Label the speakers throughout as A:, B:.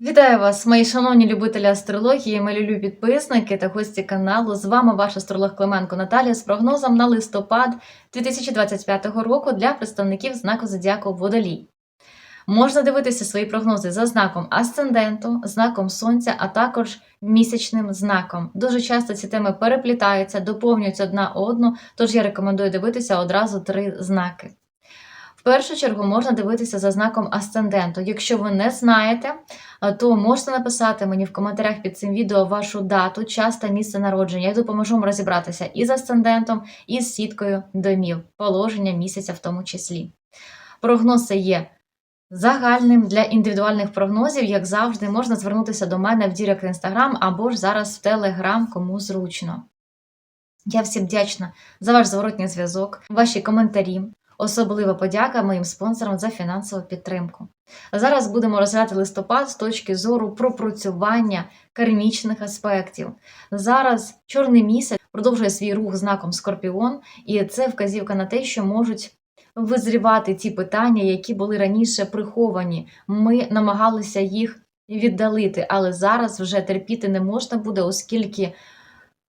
A: Вітаю вас, мої шановні любителі астрології, любі підписники та гості каналу. З вами ваш астролог Клименко Наталія з прогнозом на листопад 2025 року для представників знаку Зодіаку Водолій. Можна дивитися свої прогнози за знаком асценденту, знаком сонця, а також місячним знаком. Дуже часто ці теми переплітаються, доповнюють одна одну, тож я рекомендую дивитися одразу три знаки. Першу чергу можна дивитися за знаком асценденту. Якщо ви не знаєте, то можете написати мені в коментарях під цим відео вашу дату, час та місце народження. Я допоможу вам розібратися і з асцендентом, і з сіткою домів, положення місяця в тому числі. Прогноз є загальним для індивідуальних прогнозів, як завжди, можна звернутися до мене в Дірект Інстаграм або ж зараз в Телеграм, кому зручно. Я всім вдячна за ваш зворотній зв'язок, ваші коментарі. Особлива подяка моїм спонсорам за фінансову підтримку. Зараз будемо розглядати листопад з точки зору пропрацювання кармічних аспектів. Зараз чорний місяць продовжує свій рух знаком Скорпіон, і це вказівка на те, що можуть визрівати ті питання, які були раніше приховані. Ми намагалися їх віддалити, але зараз вже терпіти не можна буде, оскільки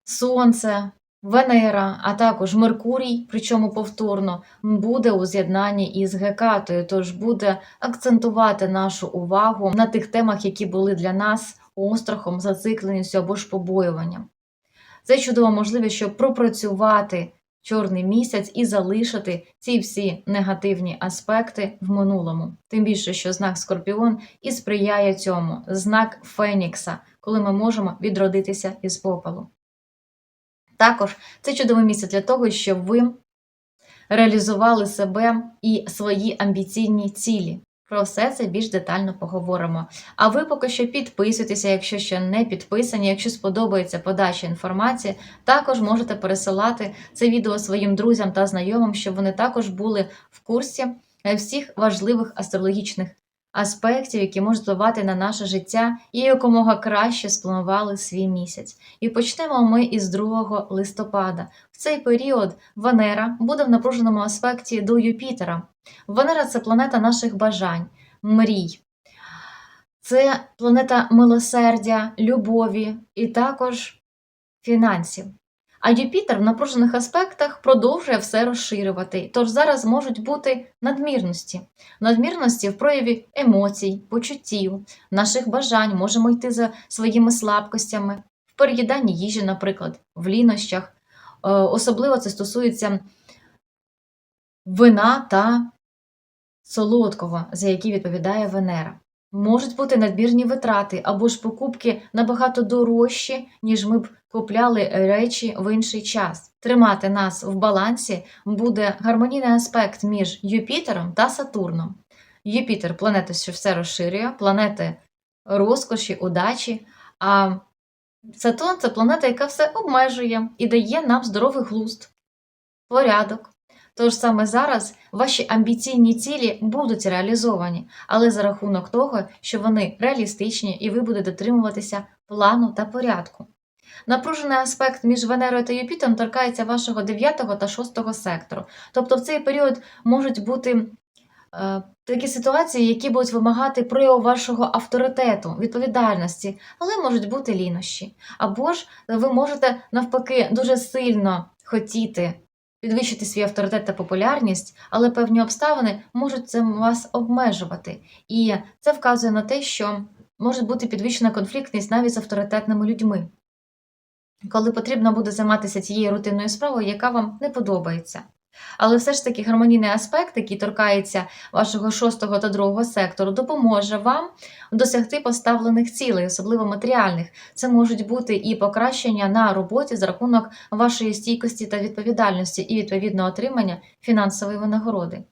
A: сонце. Венера, а також Меркурій, причому повторно, буде у з'єднанні із Гекатою, тож буде акцентувати нашу увагу на тих темах, які були для нас острахом, зацикленістю або ж побоюванням. Це чудова можливість, щоб пропрацювати чорний місяць і залишити ці всі негативні аспекти в минулому. Тим більше, що знак Скорпіон і сприяє цьому знак Фенікса, коли ми можемо відродитися із попелу. Також це чудове місце для того, щоб ви реалізували себе і свої амбіційні цілі. Про все це більш детально поговоримо. А ви поки що підписуйтеся, якщо ще не підписані. Якщо сподобається подача інформації, також можете пересилати це відео своїм друзям та знайомим, щоб вони також були в курсі е, всіх важливих астрологічних аспектів, які можуть впливати на наше життя, і якомога краще спланували свій місяць. І почнемо ми із 2 листопада. В цей період Венера буде в напруженому аспекті до Юпітера. Венера це планета наших бажань, мрій. Це планета милосердя, любові і також фінансів. А Юпітер в напружених аспектах продовжує все розширювати. Тож зараз можуть бути надмірності. Надмірності в прояві емоцій, почуттів, наших бажань, можемо йти за своїми слабкостями, в переїданні їжі, наприклад, в лінощах. Е, Особливо це стосується вина та солодкого, за які відповідає Венера. Можуть бути надмірні витрати або ж покупки набагато дорожчі, ніж ми б купляли речі в інший час. Тримати нас в балансі буде гармонійний аспект між Юпітером та Сатурном. Юпітер планета, що все розширює, планети розкоші, удачі. А Сатурн це планета, яка все обмежує і дає нам здоровий глузд, порядок. Тож саме зараз ваші амбіційні цілі будуть реалізовані, але за рахунок того, що вони реалістичні і ви будете дотримуватися плану та порядку. Напружений аспект між Венерою та Юпітером торкається вашого 9 та 6 сектору. Тобто в цей період можуть бути е, такі ситуації, які будуть вимагати прояву вашого авторитету, відповідальності, але можуть бути лінощі. Або ж ви можете навпаки дуже сильно хотіти підвищити свій авторитет та популярність, але певні обставини можуть це вас обмежувати. І це вказує на те, що може бути підвищена конфліктність навіть з авторитетними людьми, коли потрібно буде займатися тією рутинною справою, яка вам не подобається. Але все ж таки гармонійний аспект, який торкається вашого шостого та другого сектору, допоможе вам досягти поставлених цілей, особливо матеріальних. Це можуть бути і покращення на роботі за рахунок вашої стійкості та відповідальності, і відповідно отримання фінансової винагороди.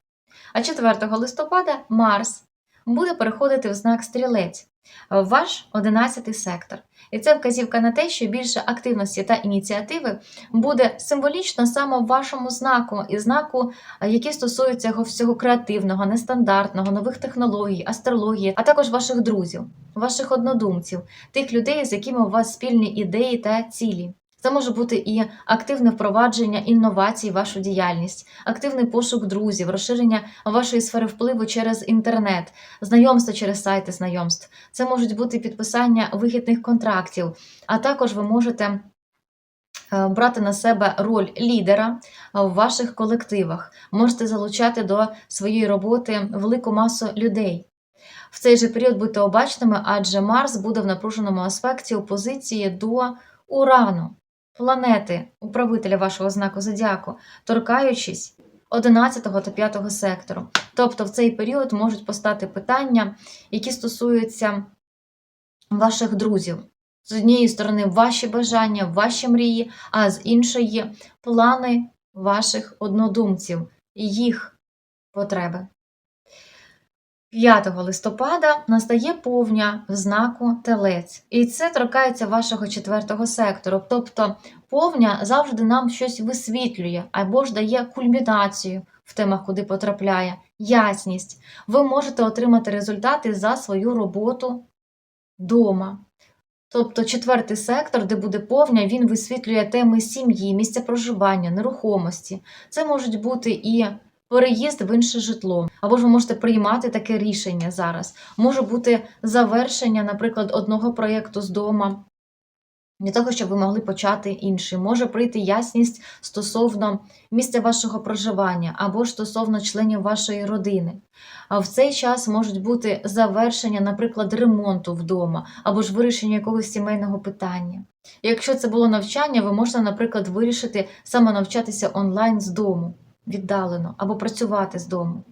A: А 4 листопада Марс буде переходити в знак стрілець, ваш 11 сектор. І це вказівка на те, що більше активності та ініціативи буде символічно саме в вашому знаку, і знаку, які стосуються всього креативного, нестандартного, нових технологій, астрології, а також ваших друзів, ваших однодумців, тих людей, з якими у вас спільні ідеї та цілі. Це може бути і активне впровадження інновацій в вашу діяльність, активний пошук друзів, розширення вашої сфери впливу через інтернет, знайомство через сайти знайомств. Це можуть бути підписання вигідних контрактів, а також ви можете е, брати на себе роль лідера е, в ваших колективах, можете залучати до своєї роботи велику масу людей. В цей же період будьте обачними, адже Марс буде в напруженому аспекті опозиції до Урану, планети, управителя вашого знаку зодіаку, торкаючись 11 та 5 сектору. Тобто в цей період можуть постати питання, які стосуються ваших друзів. З однієї сторони, ваші бажання, ваші мрії, а з іншої плани ваших однодумців їх потреби. 5 листопада настає повня в знаку Телець, і це торкається вашого четвертого сектору. Тобто повня завжди нам щось висвітлює або ж дає кульмінацію в темах, куди потрапляє, ясність. Ви можете отримати результати за свою роботу вдома. Тобто четвертий сектор, де буде повня, він висвітлює теми сім'ї, місця проживання, нерухомості. Це можуть бути і переїзд в інше житло, або ж ви можете приймати таке рішення зараз. Може бути завершення, наприклад, одного проєкту з дома. Для того, щоб ви могли почати інший, може прийти ясність стосовно місця вашого проживання або ж стосовно членів вашої родини. А в цей час можуть бути завершення, наприклад, ремонту вдома або ж вирішення якогось сімейного питання. Якщо це було навчання, ви можете, наприклад, вирішити саме навчатися онлайн з дому, віддалено, або працювати з дому.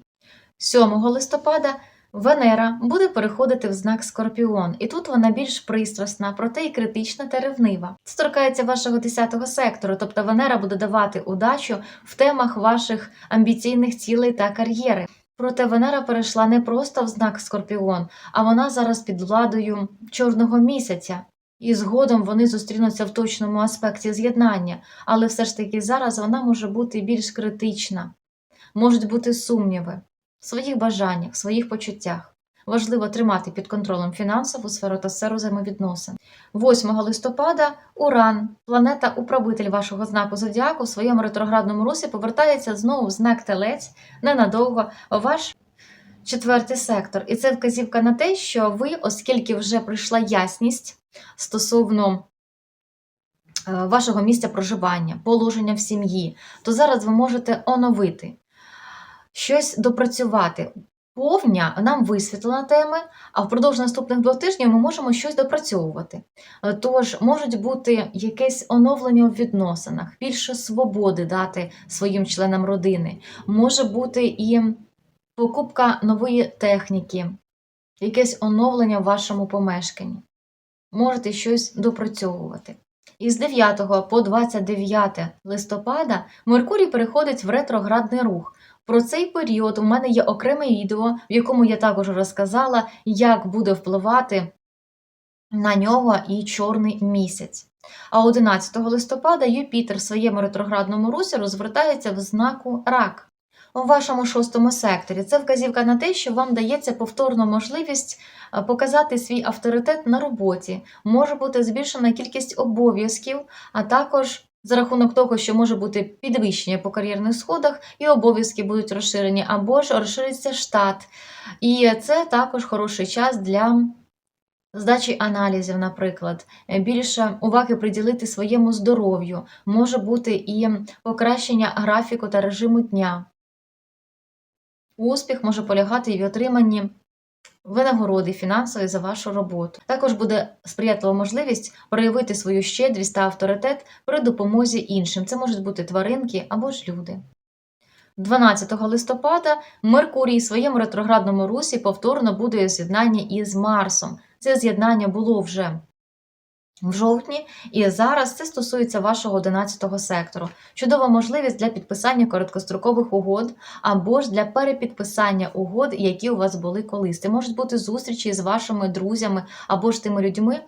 A: 7 листопада Венера буде переходити в знак Скорпіон, і тут вона більш пристрасна, проте і критична та ревнива. Це торкається вашого 10-го сектору, тобто Венера буде давати удачу в темах ваших амбіційних цілей та кар'єри. Проте Венера перейшла не просто в знак Скорпіон, а вона зараз під владою чорного місяця. І згодом вони зустрінуться в точному аспекті з'єднання, але все ж таки зараз вона може бути більш критична, можуть бути сумніви в своїх бажаннях, в своїх почуттях. Важливо тримати під контролем фінансову сферу та сферу взаємовідносин. 8 листопада Уран, планета управитель вашого знаку зодіаку, в своєму ретроградному русі повертається знову в знак Телець ненадовго ваш четвертий сектор. І це вказівка на те, що ви, оскільки вже прийшла ясність стосовно е, вашого місця проживання, положення в сім'ї, то зараз ви можете оновити щось допрацювати. Повня нам висвітлена теми, а впродовж наступних двох тижнів ми можемо щось допрацьовувати. Е, Тож можуть бути якесь оновлення в відносинах, більше свободи дати своїм членам родини. Може бути і покупка нової техніки, якесь оновлення в вашому помешканні. Можете щось допрацьовувати. Із 9 по 29 листопада Меркурій переходить в ретроградний рух. Про цей період у мене є окреме відео, в якому я також розказала, як буде впливати на нього і чорний місяць. А 11 листопада Юпітер в своєму ретроградному русі розвертається в знаку рак. У вашому шостому секторі це вказівка на те, що вам дається повторна можливість е, показати свій авторитет на роботі, може бути збільшена кількість обов'язків, а також за рахунок того, що може бути підвищення по кар'єрних сходах, і обов'язки будуть розширені, або ж розшириться штат. І це також хороший час для здачі аналізів, наприклад, Е, більше уваги приділити своєму здоров'ю, може бути і покращення графіку та режиму дня. Успіх може полягати і в отриманні винагороди фінансової за вашу роботу. Також буде сприятлива можливість проявити свою щедрість та авторитет при допомозі іншим. Це можуть бути тваринки або ж люди. 12 листопада Меркурій в своєму ретроградному русі повторно буде у з'єднанні із Марсом. Це з'єднання було вже в жовтні, і зараз це стосується вашого 11 сектору. Чудова можливість для підписання короткострокових угод або ж для перепідписання угод, які у вас були колись. Це можуть бути зустрічі з вашими друзями або ж тими людьми,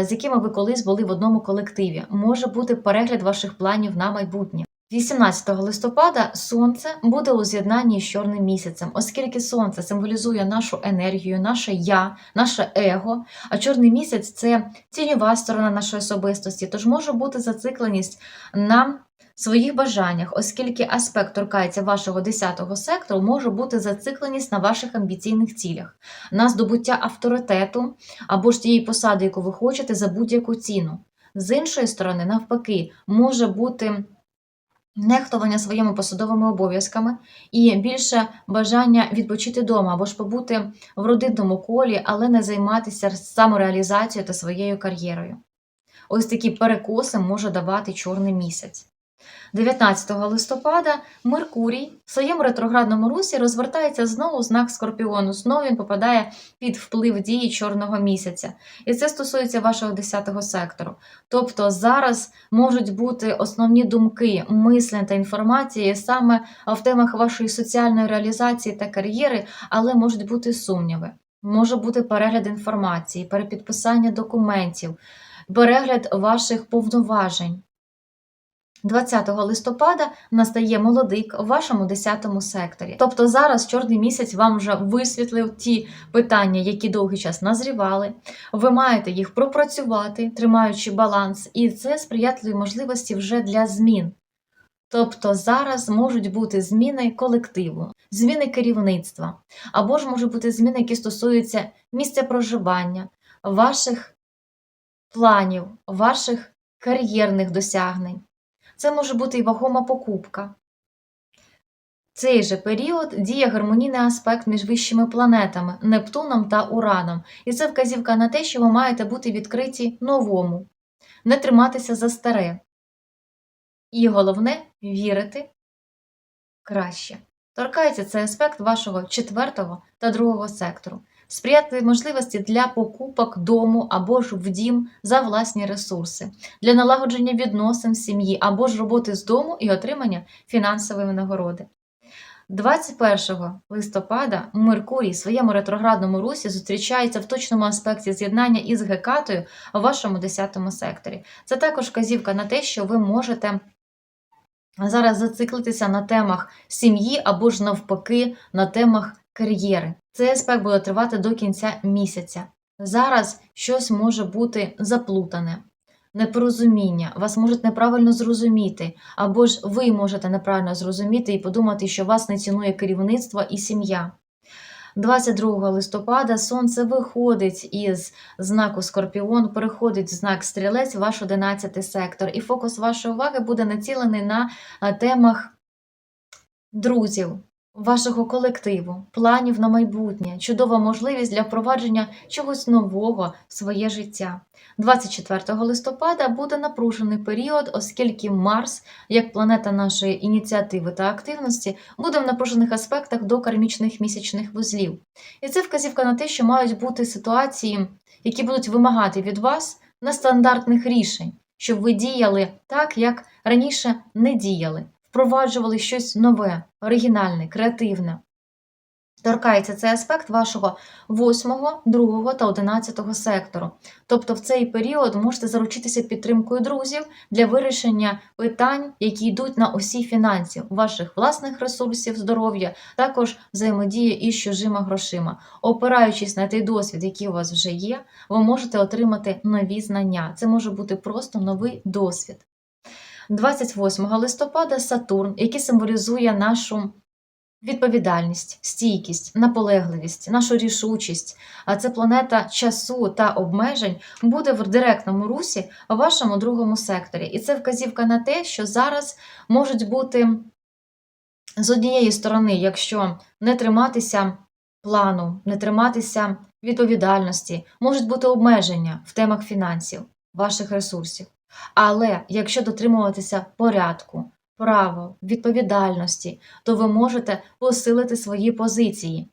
A: з якими ви колись були в одному колективі. Може бути перегляд ваших планів на майбутнє. 18 листопада сонце буде у з'єднанні з чорним місяцем, оскільки сонце символізує нашу енергію, наше я, наше его, а чорний місяць це тіньова сторона нашої особистості, тож може бути зацикленість на своїх бажаннях, оскільки аспект торкається вашого 10-го сектору, може бути зацикленість на ваших амбіційних цілях, на здобуття авторитету або ж тієї посади, яку ви хочете, за будь-яку ціну. З іншої сторони, навпаки, може бути нехтування своїми посадовими обов'язками і більше бажання відпочити вдома або ж побути в родинному колі, але не займатися самореалізацією та своєю кар'єрою. Ось такі перекоси може давати чорний місяць. 19 листопада Меркурій в своєму ретроградному русі розвертається знову знак Скорпіону. Знову він попадає під вплив дії чорного місяця. І це стосується вашого 10-го сектору. Тобто зараз можуть бути основні думки, мислення та інформації саме в темах вашої соціальної реалізації та кар'єри, але можуть бути сумніви. Може бути перегляд інформації, перепідписання документів, перегляд ваших повноважень. 20 листопада настає молодик у вашому 10 секторі. Тобто зараз чорний місяць вам вже висвітлив ті питання, які довгий час назрівали. Ви маєте їх пропрацювати, тримаючи баланс, і це сприятливі можливості вже для змін. Тобто зараз можуть бути зміни колективу, зміни керівництва, або ж можуть бути зміни, які стосуються місця проживання, ваших планів, ваших кар'єрних досягнень. Це може бути і вагома покупка. Цей же період діє гармонійний аспект між вищими планетами Нептуном та Ураном, і це вказівка на те, що ви маєте бути відкриті новому, не триматися за старе. І головне вірити краще. Торкається цей аспект вашого четвертого та другого сектору, сприяти можливості для покупок дому або ж в дім за власні ресурси, для налагодження відносин в сім'ї або ж роботи з дому і отримання фінансової нагороди. 21 листопада Меркурій в своєму ретроградному русі зустрічається в точному аспекті з'єднання із Гекатою у вашому 10 секторі. Це також вказівка на те, що ви можете зараз зациклитися на темах сім'ї або ж навпаки на темах кар'єри. Цей аспект буде тривати до кінця місяця. Зараз щось може бути заплутане, непорозуміння, вас можуть неправильно зрозуміти, або ж ви можете неправильно зрозуміти і подумати, що вас не цінує керівництво і сім'я. 22 листопада сонце виходить із знаку Скорпіон, переходить в знак Стрілець, ваш 11 сектор, і фокус вашої уваги буде націлений на темах друзів, вашого колективу, планів на майбутнє, чудова можливість для впровадження чогось нового в своє життя. 24 листопада буде напружений період, оскільки Марс, як планета нашої ініціативи та активності, буде в напружених аспектах до кармічних місячних вузлів. І це вказівка на те, що мають бути ситуації, які будуть вимагати від вас нестандартних рішень, щоб ви діяли так, як раніше не діяли, впроваджували щось нове, оригінальне, креативне. Торкається цей аспект вашого 8, 2 та 11 сектору. Тобто в цей період можете заручитися підтримкою друзів для вирішення питань, які йдуть на осі фінансів, ваших власних ресурсів, здоров'я, також взаємодії із чужими грошима. Опираючись на той досвід, який у вас вже є, ви можете отримати нові знання. Це може бути просто новий досвід. 28 листопада Сатурн, який символізує нашу відповідальність, стійкість, наполегливість, нашу рішучість, а це планета часу та обмежень, буде в директному русі у вашому другому секторі. І це вказівка на те, що зараз можуть бути з однієї сторони, якщо не триматися плану, не триматися відповідальності, можуть бути обмеження в темах фінансів, ваших ресурсів. Але якщо дотримуватися порядку, правил, відповідальності, то ви можете посилити свої позиції.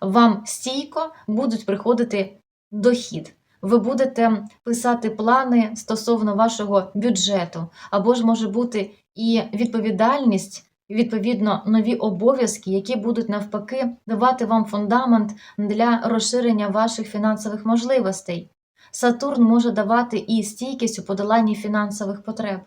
A: Вам стійко будуть приходити дохід. Ви будете писати плани стосовно вашого бюджету, або ж може бути і відповідальність, відповідно, нові обов'язки, які будуть навпаки давати вам фундамент для розширення ваших фінансових можливостей. Сатурн може давати і стійкість у подоланні фінансових потреб.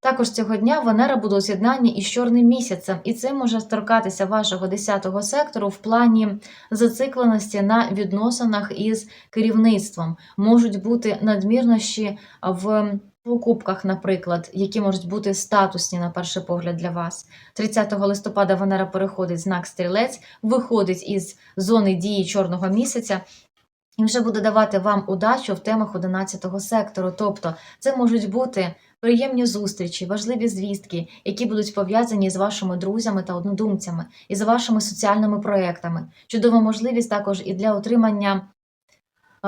A: Також цього дня Венера буде у з'єднанні із чорним місяцем, і це може торкатися вашого 10-го сектору в плані зацикленості на відносинах із керівництвом. Можуть бути надмірнощі в покупках, наприклад, які можуть бути статусні на перший погляд для вас. 30 листопада Венера переходить знак стрілець, виходить із зони дії чорного місяця. І вже буде давати вам удачу в темах 11 сектору. Тобто, це можуть бути приємні зустрічі, важливі звістки, які будуть пов'язані з вашими друзями та однодумцями, і з вашими соціальними проектами. Чудова можливість також і для отримання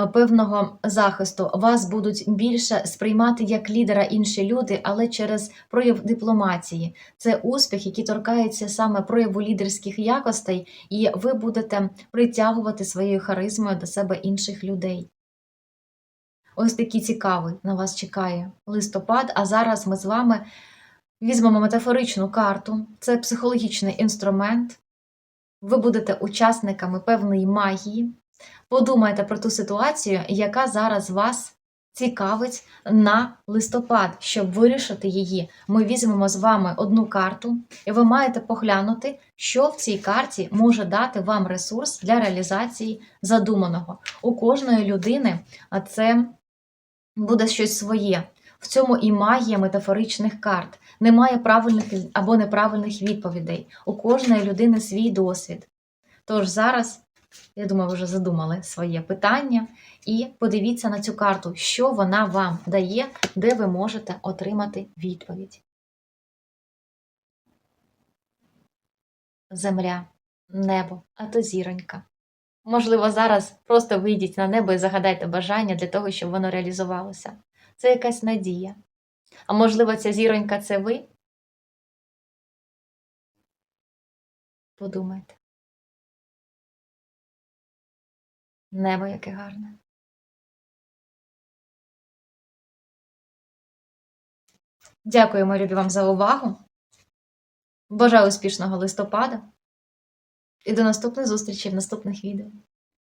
A: певного захисту. Вас будуть більше сприймати як лідера інші люди, але через прояв дипломатії. Це успіх, який торкається саме прояву лідерських якостей, і ви будете притягувати своєю харизмою до себе інших людей. Ось такий цікавий на вас чекає листопад. А зараз ми з вами візьмемо метафоричну карту. Це психологічний інструмент. Ви будете учасниками певної магії. Подумайте про ту ситуацію, яка зараз вас цікавить на листопад, щоб вирішити її. Ми візьмемо з вами одну карту, і ви маєте поглянути, що в цій карті може дати вам ресурс для реалізації задуманого. У кожної людини це буде щось своє. В цьому і магія метафоричних карт. Немає правильних або неправильних відповідей. У кожної людини свій досвід. Тож зараз, я думаю, ви вже задумали своє питання, і подивіться на цю карту, що вона вам дає, де ви можете отримати відповідь. Земля, небо, а то зіронька. Можливо, зараз просто вийдіть на небо і загадайте бажання для того, щоб воно реалізувалося. Це якась надія. А можливо, ця зіронька це ви? Подумайте. Небо яке гарне. Дякую, мої любі вам за увагу. Бажаю успішного листопада і до наступних зустрічей в наступних відео.